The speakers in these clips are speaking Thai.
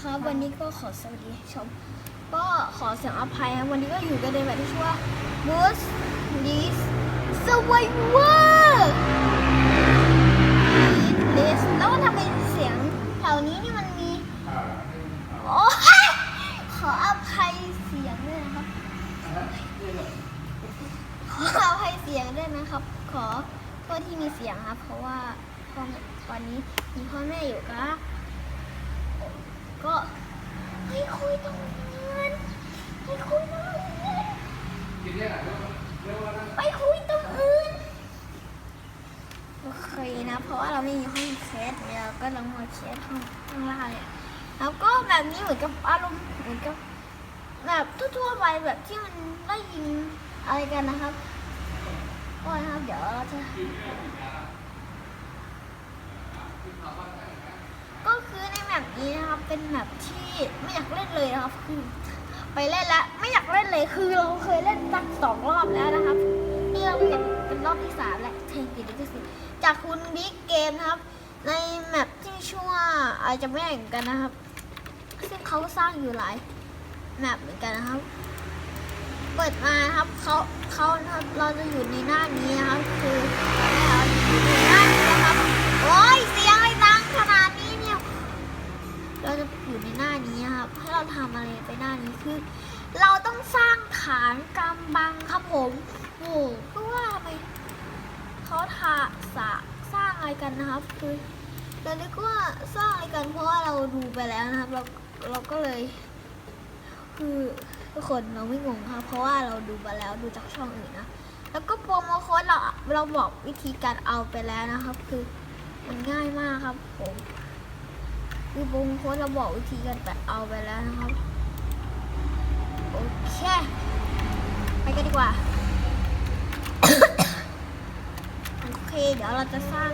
ครับวันนี้ก็ขอสวัสดีชม ก็ขอเสียงอภัยนะวันนี้ก็อยู่กันในแบบที่ชื่อว่า Moose This Survivor List แล้วก็ทำไมเสียงแถวนี้นี่มันมีโอ้ยขออภัยเสียงด้วยนะครับ ขออภัยเสียงด้วยนะครับ ขอโทษที่มีเสียงครับ เพราะว่าพ่อแม่ตอนนี้มีพ่อแม่อยู่ก็ ก็ให้คุยตรงนั้นให้คุยตรงนั้นไปคุยตรงอื่นโอเคนะ เพราะว่าเราไม่มีห้องแชทเนี่ยเราก็ลองมาแชทห้องข้างล่างเนี่ยแล้วก็แบบนี้เหมือนกับอารมณ์เหมือนกับแบบทั่วๆไปแบบที่มันได้ยินอะไรกันนะครับก็นะครับเดี๋ยวเราจะ ก็คื อในแมปนี้นะครับ เป็นแมปที่ไม่อยากเล่นเลยนะครับคือไปเล่นแล้วไม่อยากเล่นเลยคือเราเคยเล่นสักสองรอบแล้วนะครับ นี่เราเป็นเป็นรอบที่สามแหละเทงกิจที่สิจากคุณบิ๊กเกมนะครับ ในแมปที่ชื่อว่าอาจจะไม่เหมือนกันนะครับ ซึ่งเขาสร้างอยู่หลายแมปเหมือนกันนะครับ เปิดมาครับเขาเขาเราจะอยู่ในหน้านี้นะครับ คือหน้านี้นะครับโอ้ย เราจะอยู่ในหน้านี้นะครับให้เราทำอะไรไปหน้านี้คือ เราต้องสร้างฐานกำบังครับผมโอ้เพราะว่าทำไมเขาทาสะสร้างอะไรกันนะครับ คือเราเรียกว่าสร้างอะไรกันเพราะว่าเราดูไปแล้วนะครับ เราเราก็เลย คือทุกคนเราไม่งงครับ เพราะว่าเราดูไปแล้วดูจากช่องอื่นนะแล้วก็โปรโมโค้ดเราเราบอกวิธีการเอาไปแล้วนะครับ คือมันง่ายมากครับผม คือโปรโมโค้ดเราบอกวิธีการไปเอาไปแล้วนะครับ โอเค ไปกันดีกว่า โอเค เดี๋ยวเราจะสร้าง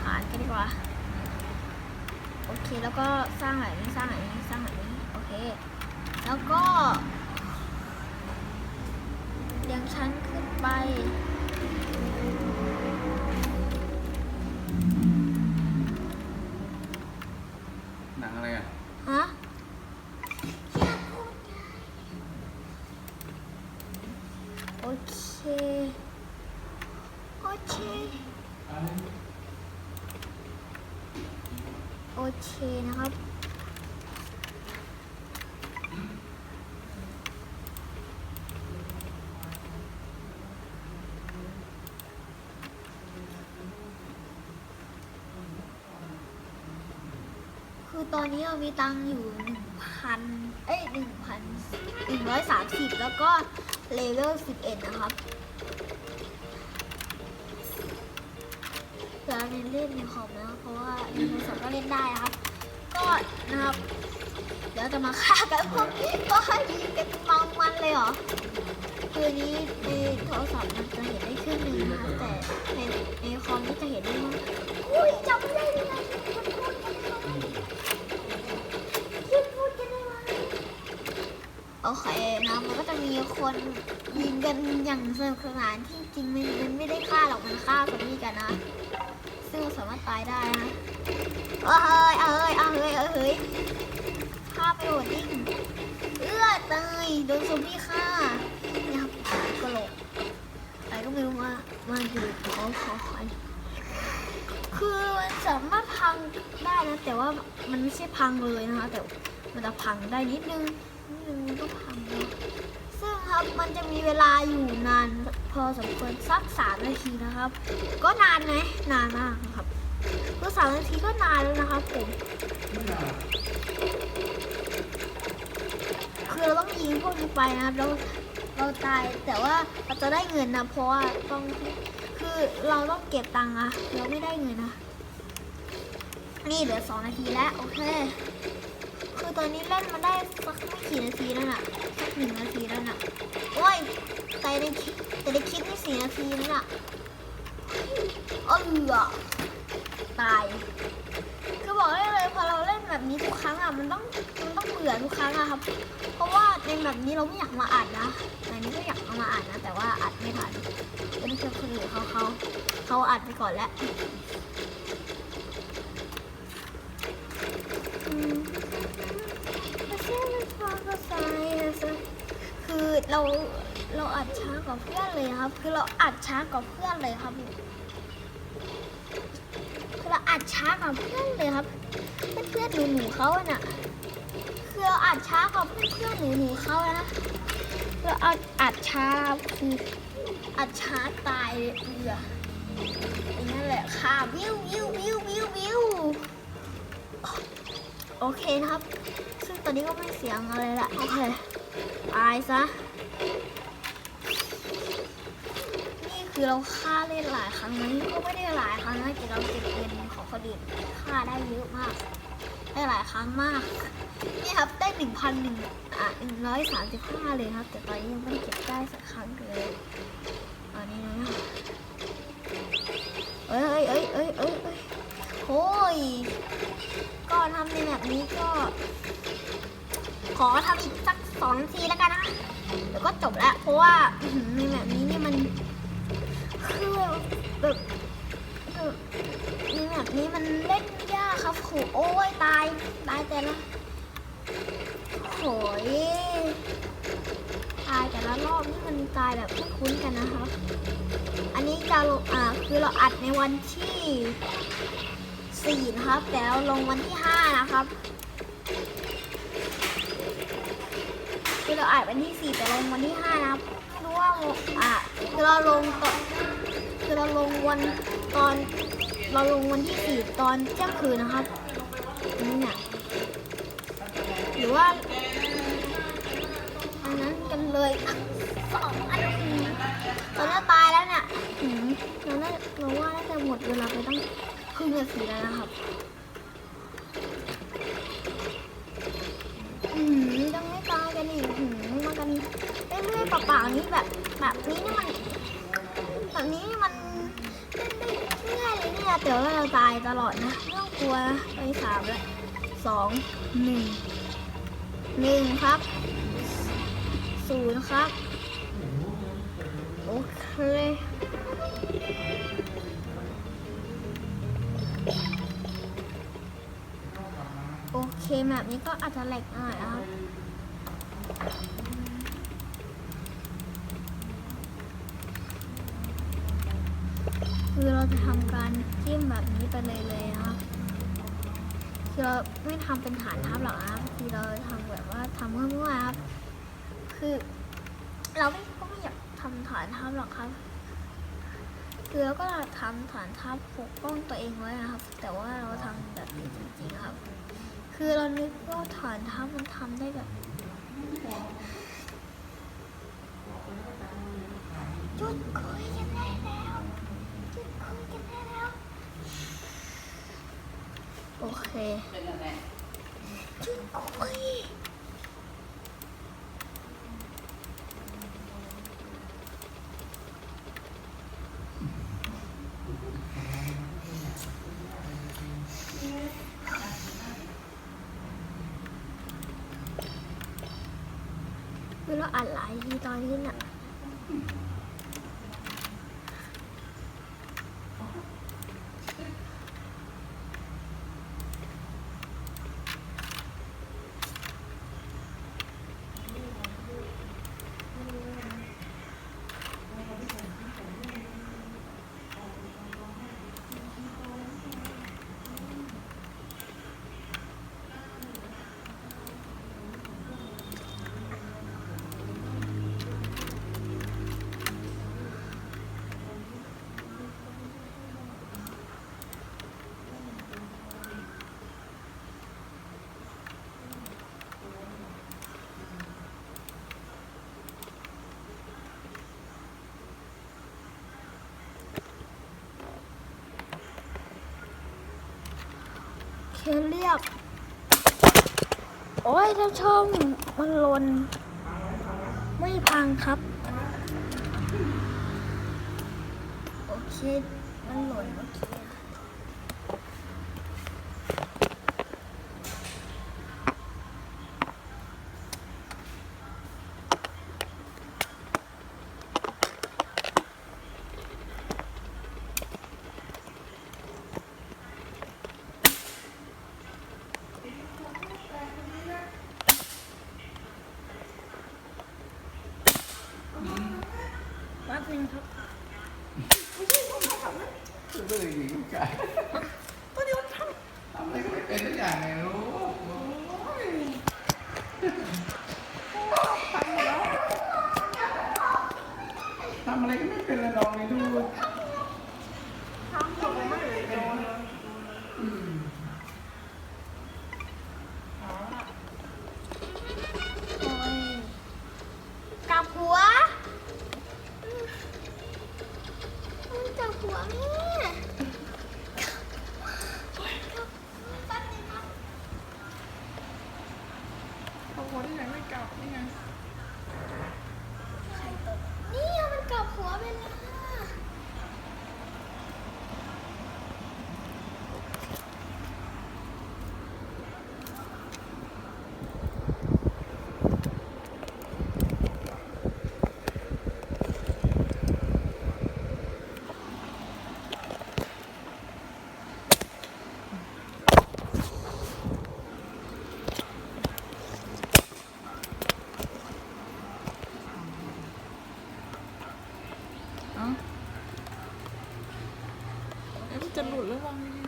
ฐานกันดีกว่า โอเค แล้วก็สร้างแบบนี้ สร้างแบบนี้ สร้างแบบนี้ โอเค แล้วก็เลี้ยงชั้นขึ้นไป โอเค โอเค โอเคนะครับ คือตอนนี้เรามีตังค์อยู่หนึ่งพันเอ้ยหนึ่งพันหนึ่งร้อยสามสิบแล้วก็ เลเวลสิบเอ็ดนะครับเดี๋ยวเราเล่นในคอมนะเพราะว่าในโทรศัพท์ก็เล่นได้นะครับ ก็นะครับ เดี๋ยวจะมาฆ่ากันพวกนี้ก็ให้ยิงกันเมามันเลยเหรอคือนี้ในโทรศัพท์มันจะเห็นได้ครึ่งหนึ่งนะคะแต่ในในคอมนี่จะเห็นได้ว่าอุ้ยจำไม่ได้เลยนะมันพูดกันได้ไหมมันพูดกันได้ไหม โอเคนะมันก็จะมีคนยิงกันอย่างสนุกสนานที่จริงมันมันไม่ได้ฆ่าหรอกมันฆ่าคนนี้กันนะ ซึ่งสามารถตายได้นะเอ้ยเอ้ยเอ้ยเอ้ยเอ้ยฆ่าไปโหดดิ้งเอื้อเตยโดนซอมบี้ฆ่าเนี่ยครับกระโหลกอะไรก็ไม่รู้มามาอยู่ขอขอขอคือมันสามารถพังได้นะ แต่ว่ามันไม่ใช่พังเลยนะคะแต่มันจะพังได้นิดนึงนิดนึงมันก็พังนะซึ่งครับ มันจะมีเวลาอยู่นานพอสมควรสักสามนาทีนะครับ ก็นานไหมนานมากครับก็สามนาทีก็นานแล้วนะครับผมคือเราต้องยิงพวกนี้ไปนะครับเราเราตายแต่ว่าเราจะได้เงินนะเพราะว่าต้องคือเราต้องเก็บตังค์อะเราไม่ได้เงินนะนี่เหลือสองนาทีแล้วโอเค คือตอนนี้เล่นมาได้สักไม่กี่นาทีแล้วน่ะ หนึ่งนาทีแล้วน่ะโอ้ยแต่ในคลิปแต่ในคลิปนี่สี่นาทีแล้วน่ะเออตายคือบอกได้เลยพอเราเล่นแบบนี้ทุกครั้งอะมันต้องมันต้องเบื่อทุกครั้งอะครับ เพราะว่าในแบบนี้เราไม่อยากมาอัดนะในนี้ก็อยากเอามาอัดนะ แต่ว่าอัดไม่ทันเป็นเพื่อนคนอื่นเขาเขาเขาอัดไปก่อนแล้วอืม เราเราอัดช้ากว่าเพื่อนเลยครับ คือเราอัดช้ากว่าเพื่อนเลยครับคือเราอัดช้ากว่าเพื่อนเลยครับ เพื่อนๆหนูหนูๆเขาอะน่ะคือเราอัดช้ากว่าเพื่อนๆหนูหนูๆเขาอะนะเราอัดอัดช้าคืออัดช้าตายเลยเอืออย่างนั้นแหละค่ะวิววิววิววิววิวโอเคนะครับ ซึ่งตอนนี้ก็ไม่เสียงอะไรละโอเค ตายซะ นี่คือเราฆ่าเล่นหลายครั้งนะนี่ก็ไม่ได้หลายครั้งนะแต่เราเก็บเงินของคนอื่นฆ่าได้เยอะมาก ได้หลายครั้งมาก นี่ครับได้หนึ่งพันหนึ่งอะหนึ่งร้อยสามสิบห้าเลยครับ แต่ตอนนี้ยังไม่เก็บได้สักครั้งเลยอันนี้นะเอ้ยเอ้ยเอ้ยเอ้ยเอ้ยโอ้ยก็ทำในแบบนี้ก็ ขอทำอีก สองนาทีแล้วกันนะเดี๋ยวก็จบแล้ว เพราะว่าในแบบนี้นี่มันคือแบบในแบบนี้มันเล่นยากครับโหโอ้ยตายตายแต่ละโหยตายแต่ละรอบนี่มันตายแบบไม่คุ้นกันนะครับอันนี้จะลงอ่าคือเราอัดในวันที่สี่นะครับแต่เราลงวันที่ห้านะครับ คือเราอัดวันที่สี่แต่ลงวันที่ห้านะครับไม่รู้ว่าอะคือเราลงตอนคือเราลงวันตอน เราลงวันที่สี่ตอนเที่ยงคืนนะครับนี่เนี่ยหรือว่าอันนั้นกันเลยอะสองอันนี้ตอนนี้ตายแล้วเนี่ยหืมเราน่าเราว่าน่าจะหมดเวลาไปตั้งครึ่งนาทีแล้วนะครับ อืมยังไม่ตายกันอีกหืมมากันเรื่อยๆเปล่าๆ นี่แบบแบบนี้นี่มันแบบนี้นี่มันเล่นได้ง่ายเลยเนี่ยแต่ว่าเราตายตลอดนะไม่ต้องกลัวนะไปสามแล้วสองหนึ่งหนึ่งครับศูนย์ครับโอเคโอเคแบบนี้ก็อาจจะแหลกหน่อยนะครับ เราจะทำการจิ้มแบบนี้ไปเลยเลยนะครับคือเราไม่ทำเป็นฐานทับหรอกนะครับคือเราทำแบบว่าทำเมั่วๆครับ คือเราไม่ก็ไม่อยากทำฐานทับหรอกครับคือเราก็ทำฐานทับปกป้องตัวเองไว้นะครับ แต่ว่าเราทำแบบนี้จริงๆครับ คือเรานึกว่าฐานทัพมันทำได้แบบจุดคุยกันได้แล้วจุดคุยกันได้แล้ว โอเคจุดคุยคือเราอัดหลายทีตอนนี้น่ะ เคเรียบ โอ้ยท่านชมมันลน ไม่พังครับ โอเค มันหล่นโอเค Hallelujah. จะหลุดระวังดี